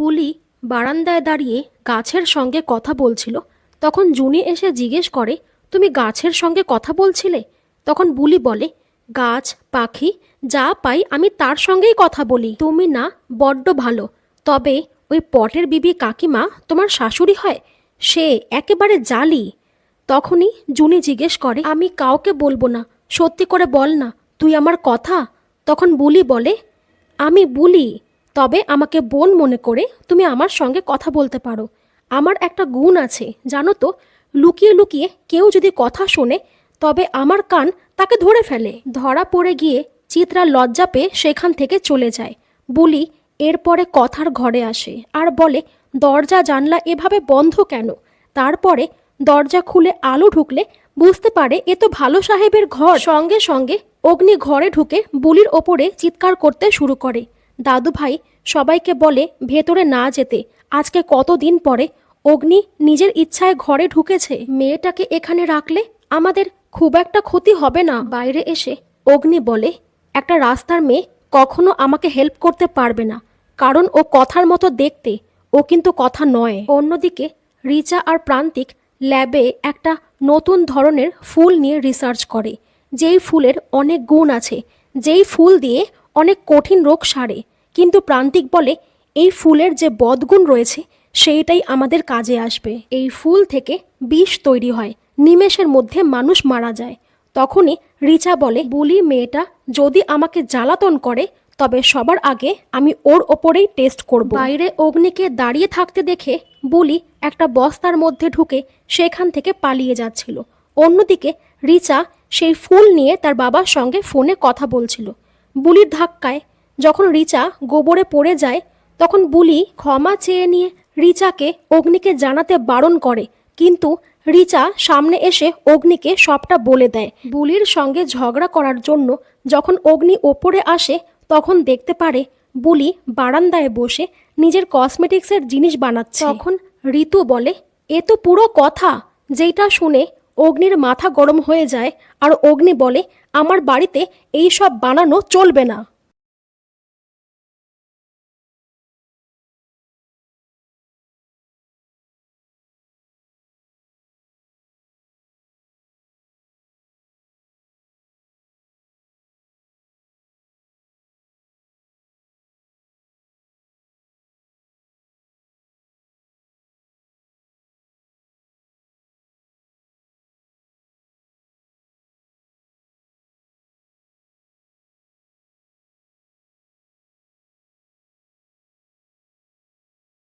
বুলি বারান্দায় দাঁড়িয়ে গাছের সঙ্গে কথা বলছিল। তখন জুনি এসে জিজ্ঞেস করে, তুমি গাছের সঙ্গে কথা বলছিলে? তখন বুলি বলে, গাছ, পাখি, যা পাই আমি তার সঙ্গেই কথা বলি। তুমি না, বড্ড ভালো। তবে ওই পটের বিবি কাকিমা তোমার শাশুড়ি হয়, সে একেবারে জালি তখনই জুনি জিজ্ঞেস করে, আমি কাউকে বলব না, সত্যি করে বল না, তুই আমার কথা তখন বুলি বলে, আমি বুলি। তবে আমাকে বোন মনে করে তুমি আমার সঙ্গে কথা বলতে পারো। আমার একটা গুণ আছে, জানো তো? লুকিয়ে লুকিয়ে কেউ যদি কথা শোনে, তবে আমার কান তাকে ধরে ফেলে। ধরা পড়ে গিয়ে চিত্রা লজ্জা পেয়ে সেখান থেকে চলে যায়। বুলি এরপরে কথার ঘরে আসে আর বলে, দরজা, জানলা এভাবে বন্ধ কেন? তারপরে দরজা খুলে আলো ঢুকলে বুঝতে পারে এ তো ভালো সাহেবের ঘর। সঙ্গে সঙ্গে অগ্নি ঘরে ঢুকে বুলির ওপরে চিৎকার করতে শুরু করে। দাদু ভাই সবাইকে বলে, ভেতরে না যেতে। আজকে কতদিন পরে? অগ্নি নিজের ইচ্ছায় ঘরে ঢুকেছে। মেয়েটাকে এখানে রাখলে আমাদের খুব একটা ক্ষতি হবে না। বাইরে এসে অগ্নি বলে, একটা রাস্তার মেয়ে কখনো আমাকে হেল্প করতে পারবে না। কারণ ও কথার মতো দেখতে, ও কিন্তু কথা নয়। অন্যদিকে রিচা আর প্রান্তিক ল্যাবে একটা নতুন ধরনের ফুল নিয়ে রিসার্চ করে। যেই ফুলের অনেক গুণ আছে, যেই ফুল দিয়ে অনেক কঠিন রোগ সারে, কিন্তু প্রান্তিক বলে এই ফুলের যে বদগুণ রয়েছে, সেইটাই আমাদের কাজে আসবে। এই ফুল থেকে বিষ তৈরি হয়, নিমেষের মধ্যে মানুষ মারা যায়। তখনই রিচা বলে, বুলি মেয়েটা, যদি আমাকে জ্বালাতন করে, তবে সবার আগে আমি ওর ওপরেই টেস্ট করব। বাইরে অগ্নিকে দাঁড়িয়ে থাকতে দেখে বুলি একটা বস্তার মধ্যে ঢুকে সেখান থেকে পালিয়ে যাচ্ছিল। অন্যদিকে রিচা সেই ফুল নিয়ে তার বাবার সঙ্গে ফোনে কথা বলছিল। বুলির ধাক্কায় যখন রিচা গোবরে পড়ে যায় তখন বুলি ক্ষমা চেয়ে নিয়ে রিচাকে অগ্নিকে জানাতে বারণ করে। কিন্তু রিচা সামনে এসে অগ্নিকে সবটা বলে দেয়। বুলির সঙ্গে ঝগড়া করার জন্য যখন অগ্নি ওপরে আসে তখন দেখতে পারে বুলি বারান্দায় বসে নিজের কসমেটিক্সের জিনিস বানাচ্ছে। তখন ঋতু বলে এ তো পুরো কথা যেটা শুনে অগ্নির মাথা গরম হয়ে যায় আর অগ্নি বলে, আমার বাড়িতে এই সব বানানো চলবে না।